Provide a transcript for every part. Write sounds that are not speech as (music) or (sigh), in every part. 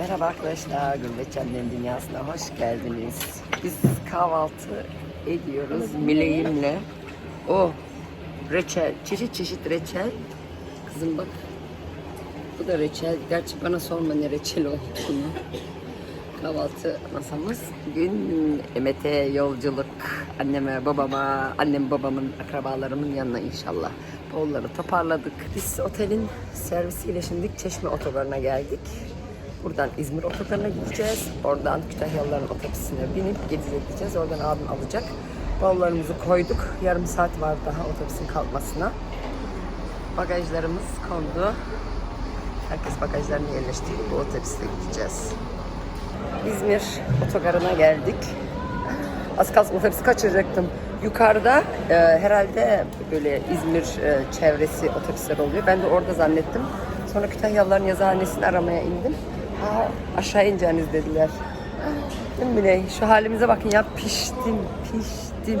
Merhaba arkadaşlar, Gurbetçi Annem Dünyası'na hoş geldiniz. Biz kahvaltı ediyoruz Mileyim'le. O reçel, çeşit çeşit reçel. Kızım bak, bu da reçel. Gerçi bana sorma ne reçel olduğunu. Kahvaltı masamız. Bugün Emet'e yolculuk. Anneme, babama, annem babamın, akrabalarımın yanına inşallah. Bavulları toparladık. Biz otelin servisiyle şimdi Çeşme Otogarı'na geldik. Buradan İzmir Otogarı'na gideceğiz. Oradan Kütahyalıların otobüsüne binip Gediz'e gideceğiz. Oradan abim alacak. Bavullarımızı koyduk. Yarım saat var daha otobüsün kalkmasına. Bagajlarımız kondu. Herkes bagajlarını yerleştirdi. Bu otobüste gideceğiz. İzmir otogarına geldik. Az kalsın otobüsü kaçıracaktım. Yukarıda e, herhalde böyle İzmir e, çevresi otobüsler oluyor. Ben de orada zannettim. Sonra Kütahyalıların yazıhanesini aramaya indim. Aa, aşağı ineceğiniz dediler. Değil mi Miley? Şu halimize bakın ya piştim, piştim.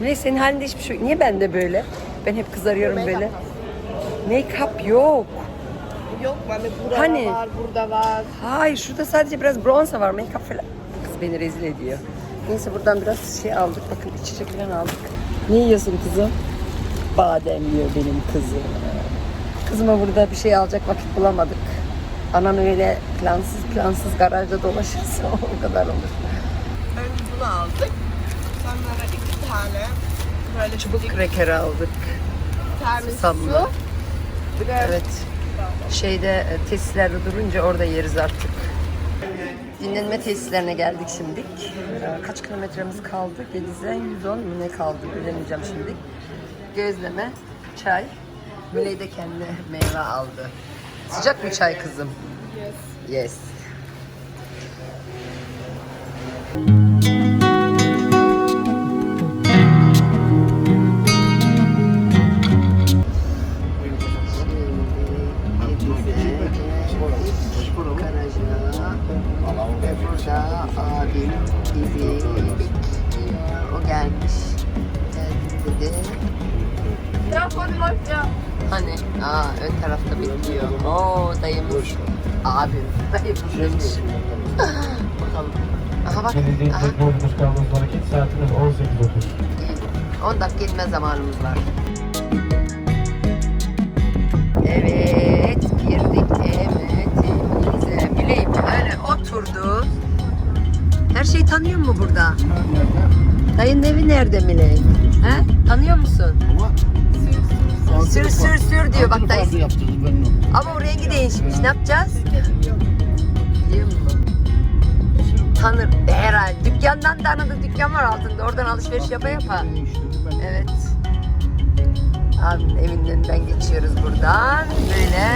Miley senin halinde hiçbir şey yok. Niye ben de böyle? Ben hep kızarıyorum böyle. Make-up yok. Yok bende burada Hani? var, burada var. Hayır şurada sadece biraz bronzer var make-up falan. Kız beni rezil ediyor. Neyse buradan biraz şey aldık. Bakın içecek falan aldık. Ne yiyorsun kızım? Badem yiyor benim kızım. Kızıma burada bir şey alacak vakit bulamadık. Anam öyle plansız plansız garajda dolaşırsa (laughs) o kadar olur. Önce bunu aldık. Sonra iki tane böyle Çubuk kreker aldık. Susamlı. Bir de Evet. Şeyde e, tesislerde durunca orada yeriz artık. Dinlenme tesislerine geldik şimdi. Ee, Kaç kilometremiz kaldı? Gediz'e 110 mu ne kaldı bilemeyeceğim şimdi. Gözleme, çay. Müley de kendine meyve aldı. Sıcak mı çay kızım? Yes. Yes. Burada abim bizi bekliyor. O gelmiş. Geldim dedi. Ya konuş ya. Hani? Aa ön tarafta bekliyor. Oo dayımız. Abim. Dayımız demiş. Bakalım. Aha bak. Belediye Aha. teknolojimiz kaldığımız hareket saatimiz 18.30. 10 dakika inme zamanımız var. Evet, girdik. Evet, güzel. Bileyim öyle oturdu. Her şeyi tanıyor mu burada? Dayının evi nerede Miley? He? Tanıyor musun? Sür sür diyor bak dayı. yaptırdım ben onu. Ama o rengi değişmiş. Ne yapacağız? Musun? Tanır herhalde. Dükkandan tanıdık dükkan var altında. Oradan alışveriş yapa yapa. Evet. Abinin evinin önünden geçiyoruz buradan. Böyle.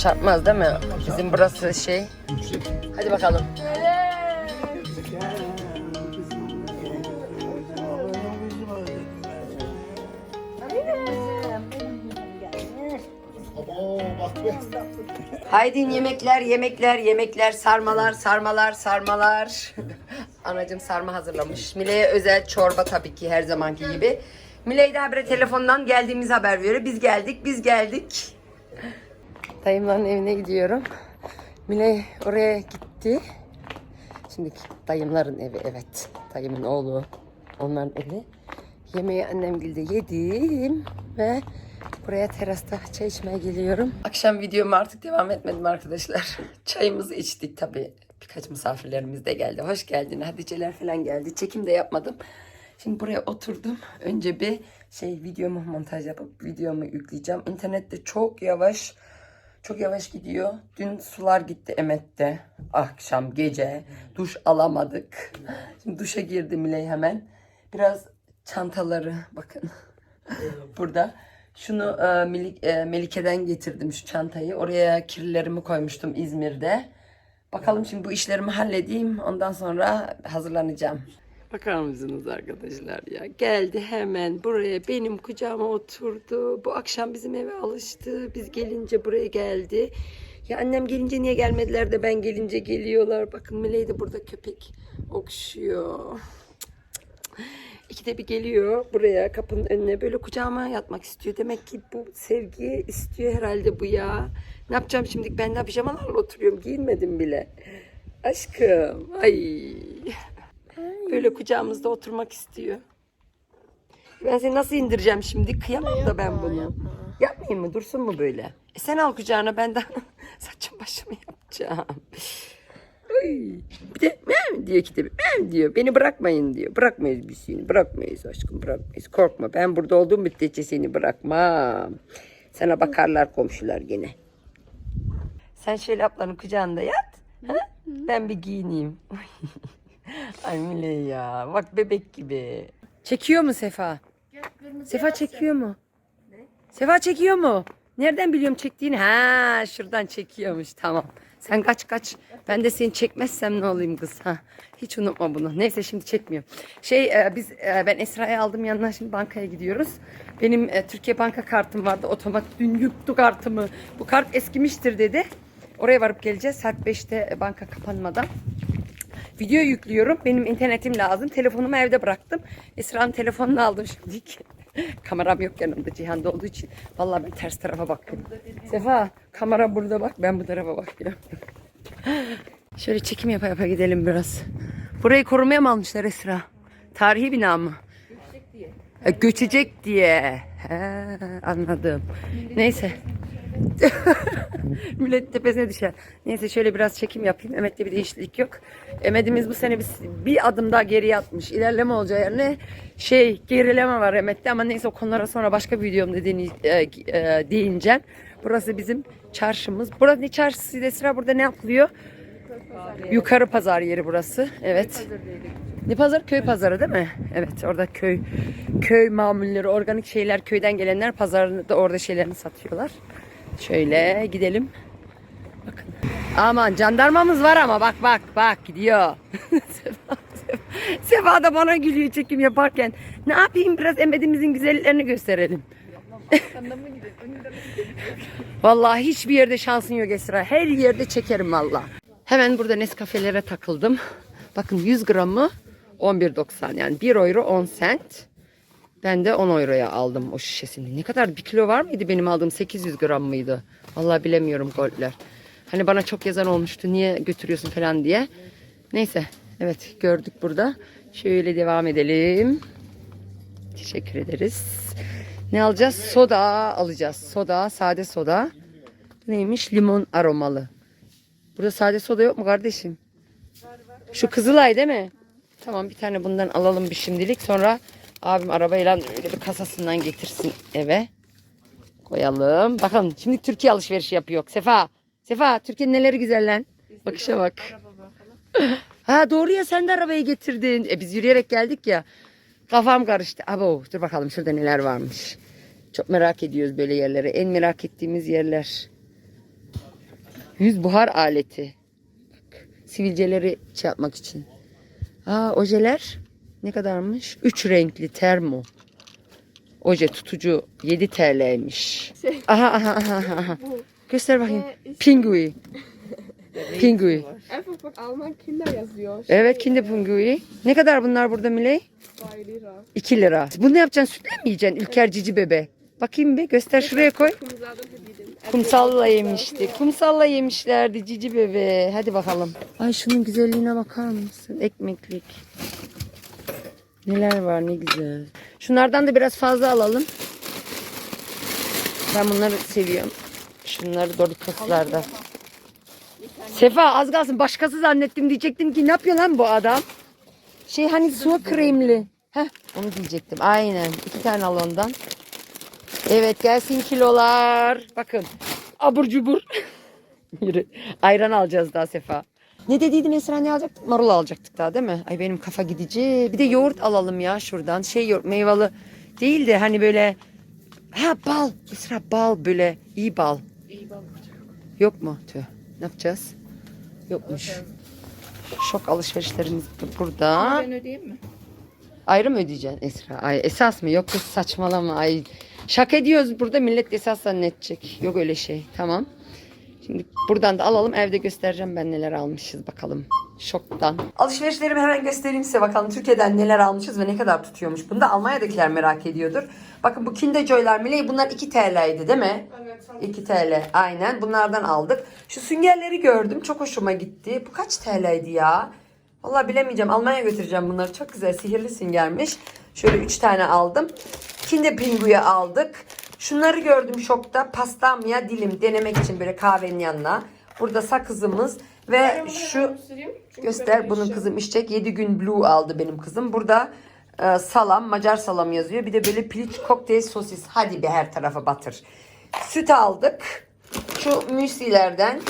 Çarpmaz değil mi? Bizim burası şey. Hadi bakalım. Haydi yemekler, yemekler, yemekler, sarmalar, sarmalar, sarmalar. (laughs) Anacım sarma hazırlamış. Mile'ye özel çorba tabii ki her zamanki gibi. Miley de habire telefondan geldiğimiz haber veriyor. Biz geldik, biz geldik. Dayımların evine gidiyorum. Miley oraya gitti. Şimdi dayımların evi evet. Dayımın oğlu. Onların evi. Yemeği annem gilde yedim ve buraya terasta çay içmeye geliyorum. Akşam videoma artık devam etmedim arkadaşlar. (laughs) Çayımızı içtik tabii. Birkaç misafirlerimiz de geldi. Hoş geldin. Haticeler falan geldi. Çekim de yapmadım. Şimdi buraya oturdum. Önce bir şey videomu montaj yapıp videomu yükleyeceğim. İnternette çok yavaş çok yavaş gidiyor. Dün sular gitti Emet'te. Akşam, gece. Duş alamadık. Şimdi duşa girdim bile hemen. Biraz çantaları bakın. (laughs) Burada. Şunu e, Melik- e, Melike'den getirdim şu çantayı. Oraya kirlilerimi koymuştum İzmir'de. Bakalım şimdi bu işlerimi halledeyim. Ondan sonra hazırlanacağım. Bakar mısınız arkadaşlar ya? Geldi hemen buraya benim kucağıma oturdu. Bu akşam bizim eve alıştı. Biz gelince buraya geldi. Ya annem gelince niye gelmediler de ben gelince geliyorlar. Bakın Miley de burada köpek. Okşuyor. İkide bir geliyor buraya kapının önüne böyle kucağıma yatmak istiyor. Demek ki bu sevgiyi istiyor herhalde bu ya. Ne yapacağım şimdi? Ben de pijamalarla oturuyorum. Giyinmedim bile. Aşkım. Ay. Böyle kucağımızda oturmak istiyor. Ben seni nasıl indireceğim şimdi? Kıyamam da ben bunu. Yapmayayım mı? Dursun mu böyle? E sen al kucağına ben de (laughs) saçım başımı yapacağım. Ay. Bir de mem diyor ki tabii. Mem diyor. Beni bırakmayın diyor. Bırakmayız biz seni. Bırakmayız aşkım bırakmayız. Korkma. Ben burada olduğum müddetçe seni bırakmam. Sana bakarlar komşular gene. Sen şöyle ablanın kucağında yat. Ha? Ben bir giyineyim. (laughs) Ay Mile ya. Bak bebek gibi. Çekiyor mu Sefa? Sefa çekiyor mu? Sefa çekiyor mu? Nereden biliyorum çektiğini? Ha, şuradan çekiyormuş. Tamam. Sen kaç kaç. Ben de seni çekmezsem ne olayım kız? Ha. Hiç unutma bunu. Neyse şimdi çekmiyorum. Şey e, biz e, ben Esra'yı aldım yanına şimdi bankaya gidiyoruz. Benim e, Türkiye banka kartım vardı. Otomatik dün yuttu kartımı. Bu kart eskimiştir dedi. Oraya varıp geleceğiz. Saat 5'te banka kapanmadan. Video yüklüyorum. Benim internetim lazım. Telefonumu evde bıraktım. Esra'nın telefonunu aldım şimdi. (laughs) Kameram yok yanımda Cihan'da olduğu için. Vallahi ben ters tarafa bakıyorum. Sefa kamera burada bak ben bu tarafa bakıyorum. (laughs) Şöyle çekim yapa yapa gidelim biraz. Burayı korumaya mı almışlar Esra? Tarihi bina mı? E, göçecek diye. He, anladım. Neyse. (laughs) Millet tepesine düşer. Neyse şöyle biraz çekim yapayım. Emet'te bir değişiklik yok. Emet'imiz bu sene bir, bir adım daha geriye atmış. İlerleme olacağı yerine şey gerileme var Emet'te ama neyse o konulara sonra başka bir videomda deney, e, e, değineceğim. Burası bizim çarşımız. Burada ne çarşısı sıra burada ne yapılıyor? Yukarı pazar yeri burası. Evet. Ne pazar? Köy pazarı değil mi? Evet orada köy köy mamulleri, organik şeyler köyden gelenler pazarda orada şeylerini satıyorlar. Şöyle gidelim. Bakın. Aman jandarmamız var ama bak bak bak gidiyor. (laughs) Sefa, da bana gülüyor çekim yaparken. Ne yapayım biraz emedimizin güzelliklerini gösterelim. Vallahi hiçbir yerde şansın yok Esra. Her yerde çekerim valla. Hemen burada Nescafe'lere takıldım. Bakın 100 gramı 11.90 yani 1 euro 10 cent. Ben de 10 euroya aldım o şişesini. Ne kadar bir kilo var mıydı benim aldığım 800 gram mıydı? Vallahi bilemiyorum goldler. Hani bana çok yazan olmuştu niye götürüyorsun falan diye. Neyse evet gördük burada. Şöyle devam edelim. Teşekkür ederiz. Ne alacağız? Soda alacağız. Soda, sade soda. Neymiş? Limon aromalı. Burada sade soda yok mu kardeşim? Şu Kızılay değil mi? Tamam bir tane bundan alalım bir şimdilik. Sonra abim arabayla öyle bir kasasından getirsin eve. Koyalım. Bakalım şimdi Türkiye alışverişi yapıyor. Sefa. Sefa Türkiye'nin neleri güzel lan. Bakışa bak. (laughs) Ha doğru ya sen de arabayı getirdin. E biz yürüyerek geldik ya. Kafam karıştı. Abo dur bakalım şurada neler varmış. Çok merak ediyoruz böyle yerleri. En merak ettiğimiz yerler. Yüz buhar aleti. Bak, sivilceleri şey yapmak için. Aa ojeler ne kadarmış? Üç renkli termo. Oje tutucu 7 TL'ymiş. Aha aha aha aha. Göster bakayım. Pingui. (laughs) Pingui. Einfach bak Alman Kinder yazıyor. Evet Kinder Pingui. Ne kadar bunlar burada Miley? 2 lira. 2 lira. Bunu ne yapacaksın? Sütle mi yiyeceksin? Ülker cici bebe. Bakayım bir göster şuraya koy. Kumsalda verdiğim. Kumsalla yemişti. Kumsalla yemişlerdi cici bebe. Hadi bakalım. Ay şunun güzelliğine bakar mısın? Ekmeklik. Neler var ne güzel. Şunlardan da biraz fazla alalım. Ben bunları seviyorum. Şunları Doritos'larda. Sefa az kalsın başkası zannettim diyecektim ki ne yapıyor lan bu adam? Şey hani su kremli. Heh onu diyecektim. Aynen. iki tane al ondan. Evet gelsin kilolar. Bakın. Abur cubur. (laughs) Yürü. Ayran alacağız daha Sefa. Ne dediydin Esra ne alacaktık? Marul alacaktık daha değil mi? Ay benim kafa gidici. Bir de yoğurt alalım ya şuradan. Şey yoğurt meyveli değil de hani böyle ha bal. Esra bal böyle iyi bal. İyi bak. Yok mu? Tüh. Ne yapacağız? Yokmuş. Şok alışverişlerimiz bu- burada. Ben ödeyeyim mi? Ayrı mı ödeyeceksin Esra? Ay esas mı? Yok kız saçmalama. Ay şaka ediyoruz burada millet esas zannedecek. Yok öyle şey. Tamam. Şimdi buradan da alalım evde göstereceğim ben neler almışız bakalım. Şoktan. Alışverişlerimi hemen göstereyim size bakalım Türkiye'den neler almışız ve ne kadar tutuyormuş. Bunu da Almanya'dakiler merak ediyordur. Bakın bu Kinder Joy'lar Miley bunlar 2 TL'ydi değil mi? Evet. 2 TL aynen bunlardan aldık. Şu süngerleri gördüm çok hoşuma gitti. Bu kaç TL'ydi ya? Vallahi bilemeyeceğim Almanya'ya götüreceğim bunları. Çok güzel sihirli süngermiş. Şöyle 3 tane aldım. Kinder Pingu'yu aldık. Şunları gördüm şokta. Pastamya dilim denemek için böyle kahvenin yanına. Burada sakızımız ve şu göster bunun kızım içecek. 7 gün blue aldı benim kızım. Burada e, salam, Macar salam yazıyor. Bir de böyle piliç kokteyl sosis. Hadi be her tarafa batır. Süt aldık. Şu müslilerden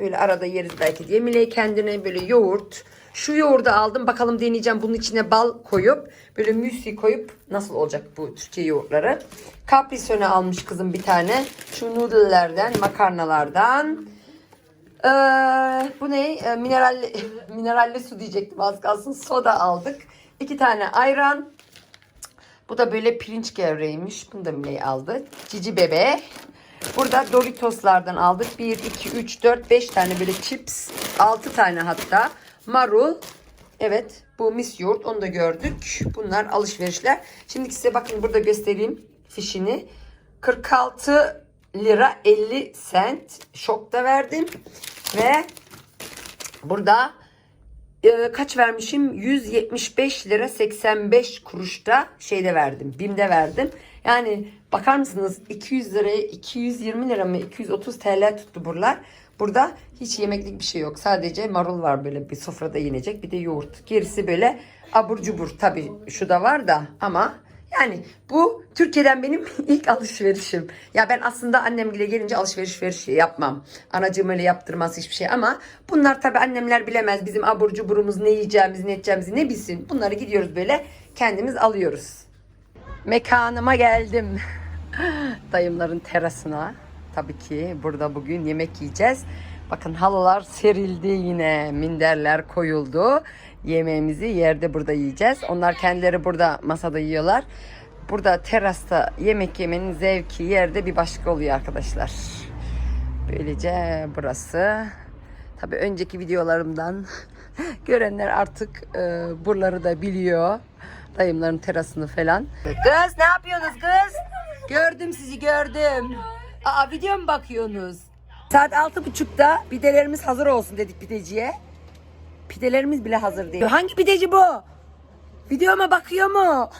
böyle arada yeriz belki diye. Miley kendine böyle yoğurt. Şu yoğurdu aldım. Bakalım deneyeceğim. Bunun içine bal koyup böyle müsli koyup nasıl olacak bu Türkiye yoğurtları. Capri almış kızım bir tane. Şu noodle'lerden, makarnalardan. Ee, bu ne? Ee, mineralli, (laughs) mineralli su diyecektim az kalsın. Soda aldık. İki tane ayran. Bu da böyle pirinç gevreğiymiş. Bunu da Miley aldı. Cici bebe. Burada Doritos'lardan aldık. 1, 2, 3, 4, 5 tane böyle chips. 6 tane hatta. Marul. Evet bu mis yoğurt onu da gördük. Bunlar alışverişler. Şimdi size bakın burada göstereyim fişini. 46 lira 50 sent şokta verdim. Ve burada e, kaç vermişim? 175 lira 85 kuruşta şeyde verdim. Bim'de verdim. Yani bakar mısınız 200 liraya 220 lira mı 230 TL tuttu buralar. Burada hiç yemeklik bir şey yok. Sadece marul var böyle bir sofrada yenecek. Bir de yoğurt. Gerisi böyle abur cubur. Tabii şu da var da ama yani bu Türkiye'den benim (laughs) ilk alışverişim. Ya ben aslında annemgile gelince alışveriş veriş yapmam. Anacığım öyle yaptırmaz hiçbir şey ama bunlar tabii annemler bilemez. Bizim abur cuburumuz ne yiyeceğimizi ne edeceğimizi ne bilsin. Bunları gidiyoruz böyle kendimiz alıyoruz. Mekanıma geldim. (laughs) Dayımların terasına. Tabii ki burada bugün yemek yiyeceğiz. Bakın halılar serildi yine. Minderler koyuldu. Yemeğimizi yerde burada yiyeceğiz. Onlar kendileri burada masada yiyorlar. Burada terasta yemek yemenin zevki yerde bir başka oluyor arkadaşlar. Böylece burası. Tabii önceki videolarımdan (laughs) görenler artık e, buraları da biliyor. Dayımların terasını falan. Kız ne yapıyorsunuz kız? Gördüm sizi gördüm. Aa video mu bakıyorsunuz? Saat altı buçukta pidelerimiz hazır olsun dedik pideciye. Pidelerimiz bile hazır değil. Hangi pideci bu? Videoma bakıyor mu?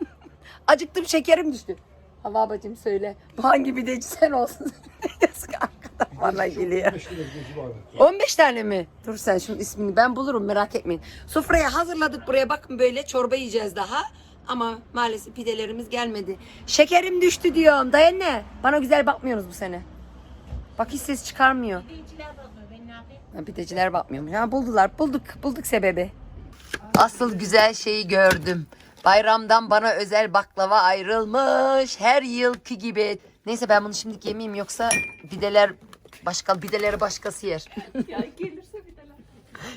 (laughs) Acıktım şekerim düştü. Hava söyle. Bu hangi pideci sen olsun? (laughs) Yazık bana geliyor. 15 tane mi? Dur sen şunun ismini ben bulurum merak etmeyin. Sofraya hazırladık buraya bakın böyle çorba yiyeceğiz daha. Ama maalesef pidelerimiz gelmedi. Şekerim düştü diyorum. Dayan ne? Bana güzel bakmıyorsunuz bu sene. Bak hiç ses çıkarmıyor. Ha, Pideciler bakmıyormuş. Ha buldular. Bulduk. Bulduk sebebi. Asıl güzel şeyi gördüm. Bayramdan bana özel baklava ayrılmış. Her yılki gibi. Neyse ben bunu şimdilik yemeyeyim yoksa pideler başka pideleri başkası yer. (laughs) Ya gelirse bir de lan.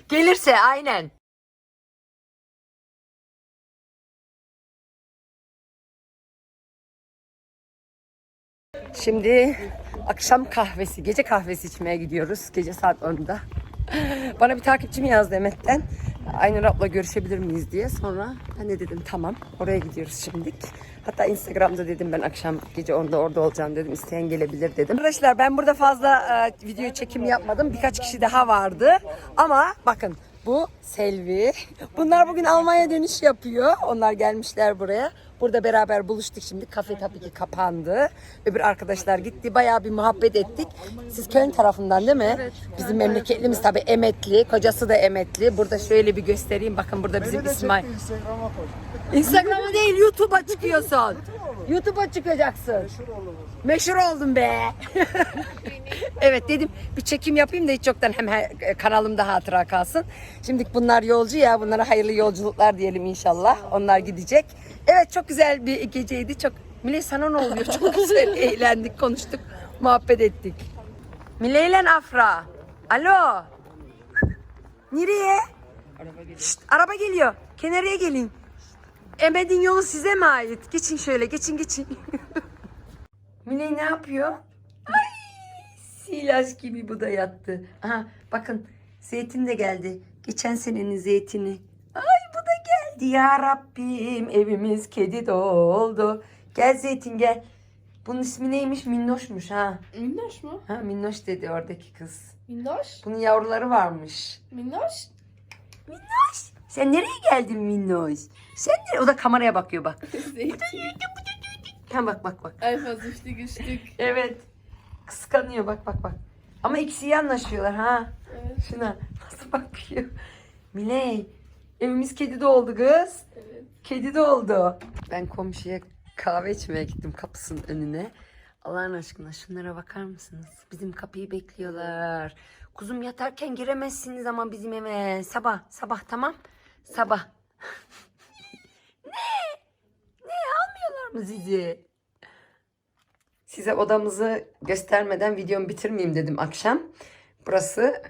Gelirse aynen. Şimdi akşam kahvesi, gece kahvesi içmeye gidiyoruz. Gece saat 10'da. Bana bir takipçim yazdı Emet'ten. Aynur abla görüşebilir miyiz diye. Sonra de dedim tamam. Oraya gidiyoruz şimdilik. Hatta Instagram'da dedim ben akşam gece 10'da orada olacağım dedim. İsteyen gelebilir dedim. Arkadaşlar ben burada fazla e, video çekim yapmadım. Birkaç kişi daha vardı. Ama bakın bu Selvi. Bunlar bugün Almanya dönüş yapıyor. Onlar gelmişler buraya. Burada beraber buluştuk şimdi. Kafe tabii ki kapandı. Öbür arkadaşlar gitti. Bayağı bir muhabbet ettik. Siz Köln tarafından değil mi? Evet. Bizim memleketlimiz tabii Emetli. Kocası da Emetli. Burada şöyle bir göstereyim. Bakın burada bizim İsmail. Instagram'a koy. Instagram'a değil YouTube'a çıkıyorsun. YouTube'a çıkacaksın. Meşhur oldum be. (laughs) evet dedim bir çekim yapayım da hiç yoktan hem he- kanalımda hatıra kalsın. Şimdi bunlar yolcu ya bunlara hayırlı yolculuklar diyelim inşallah. Onlar gidecek. Evet çok güzel bir geceydi. Çok Miley sana ne oluyor? Çok (laughs) güzel eğlendik, konuştuk, muhabbet ettik. Miley ile Afra. Alo. Nereye? Şşt, araba geliyor. Kenarıya gelin. Emed'in yolu size mi ait? Geçin şöyle, geçin geçin. (laughs) Miley ne yapıyor? Ay, silaş gibi bu da yattı. Aha, bakın zeytin de geldi. Geçen senenin zeytini. Geldi ya Rabbim. Evimiz kedi doldu. Gel zeytin gel. Bunun ismi neymiş? Minnoşmuş ha. Minnoş mu? Ha Minnoş dedi oradaki kız. Minnoş? Bunun yavruları varmış. Minnoş? Sen nereye geldin Minnoş? Sen nereye? O da kameraya bakıyor bak. (laughs) Ha bak bak bak. Ay fazla uçtuk. (laughs) Evet. Kıskanıyor bak bak bak. Ama ikisi iyi anlaşıyorlar ha. Evet. Şuna nasıl bakıyor. Miley evimiz kedi doldu kız. Evet. Kedi doldu. Ben komşuya kahve içmeye gittim kapısının önüne. Allah'ın aşkına şunlara bakar mısınız? Bizim kapıyı bekliyorlar. Kuzum yatarken giremezsiniz ama bizim eve. Sabah, sabah tamam. Sabah. (laughs) ne? Ne almıyorlar mı sizi? Size odamızı göstermeden videomu bitirmeyeyim dedim akşam. Burası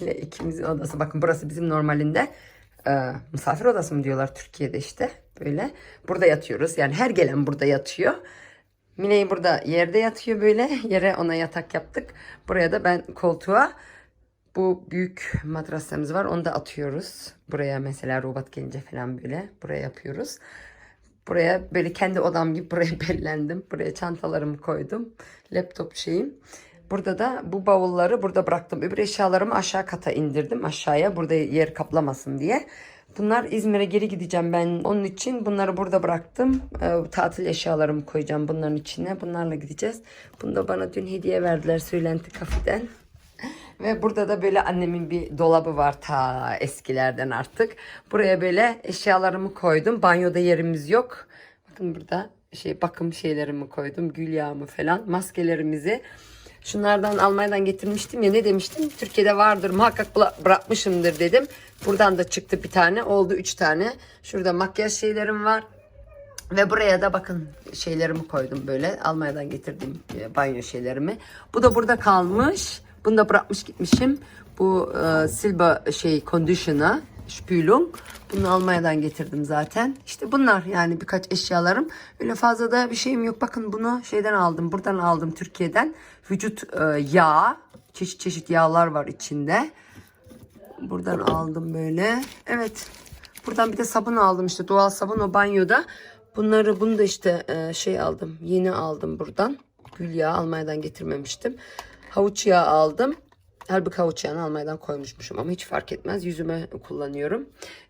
ile (laughs) ikimizin odası. Bakın burası bizim normalinde e, misafir odası mı diyorlar Türkiye'de işte böyle. Burada yatıyoruz. Yani her gelen burada yatıyor. Mine'yi burada yerde yatıyor böyle. (laughs) Yere ona yatak yaptık. Buraya da ben koltuğa bu büyük matraslarımız var. Onu da atıyoruz. Buraya mesela robot gelince falan böyle buraya yapıyoruz. Buraya böyle kendi odam gibi (laughs) buraya bellendim. Buraya çantalarımı koydum. Laptop şeyim. Burada da bu bavulları burada bıraktım. Öbür eşyalarımı aşağı kata indirdim. Aşağıya burada yer kaplamasın diye. Bunlar İzmir'e geri gideceğim ben. Onun için bunları burada bıraktım. Ee, tatil eşyalarımı koyacağım bunların içine. Bunlarla gideceğiz. Bunu da bana dün hediye verdiler Söylenti Kafeden. Ve burada da böyle annemin bir dolabı var ta eskilerden artık. Buraya böyle eşyalarımı koydum. Banyoda yerimiz yok. Bakın burada şey bakım şeylerimi koydum. Gül yağımı falan. Maskelerimizi. Şunlardan Almanya'dan getirmiştim ya ne demiştim? Türkiye'de vardır muhakkak bıra- bırakmışımdır dedim. Buradan da çıktı bir tane. Oldu üç tane. Şurada makyaj şeylerim var. Ve buraya da bakın şeylerimi koydum böyle. Almanya'dan getirdiğim e, banyo şeylerimi. Bu da burada kalmış. Bunu da bırakmış gitmişim. Bu e, Silba şey conditioner Spülung. Bunu Almanya'dan getirdim zaten. İşte bunlar yani birkaç eşyalarım. Öyle fazla da bir şeyim yok. Bakın bunu şeyden aldım. Buradan aldım Türkiye'den. Vücut e, yağı. Çeşit çeşit yağlar var içinde. Buradan aldım böyle. Evet. Buradan bir de sabun aldım işte doğal sabun o banyoda. Bunları bunu da işte e, şey aldım. Yeni aldım buradan. Gül yağı Almanya'dan getirmemiştim. Havuç yağı aldım. Halbuki havuç yağını Almanya'dan koymuşmuşum ama hiç fark etmez. Yüzüme kullanıyorum.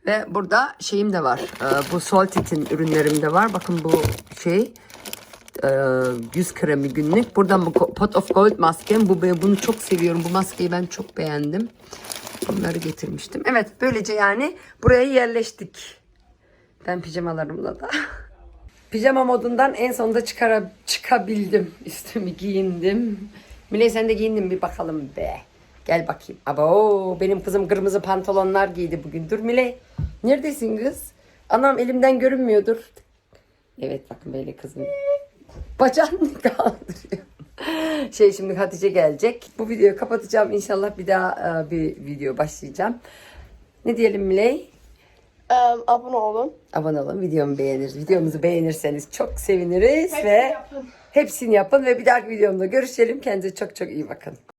Ve burada şeyim de var. E, bu Saltit'in ürünlerim de var. Bakın bu şey e, yüz kremi günlük. Buradan bu Pot of Gold maskem. Bu, bunu çok seviyorum. Bu maskeyi ben çok beğendim. Bunları getirmiştim. Evet böylece yani buraya yerleştik. Ben pijamalarımla da. (laughs) Pijama modundan en sonunda çıkara, çıkabildim. Üstümü giyindim. Miley sen de giyindin bir bakalım be. Gel bakayım. Abo benim kızım kırmızı pantolonlar giydi bugün. Dur Miley. Neredesin kız? Anam elimden görünmüyordur. Evet bakın böyle kızım. Bacağını kaldırıyor. Şey şimdi Hatice gelecek. Bu videoyu kapatacağım. İnşallah bir daha e, bir video başlayacağım. Ne diyelim Miley? abone olun. Abone olun, videomu beğenir. Videomuzu beğenirseniz çok seviniriz Hepsini ve yapın. hepsini yapın ve bir dahaki videomda görüşelim. Kendinize çok çok iyi bakın.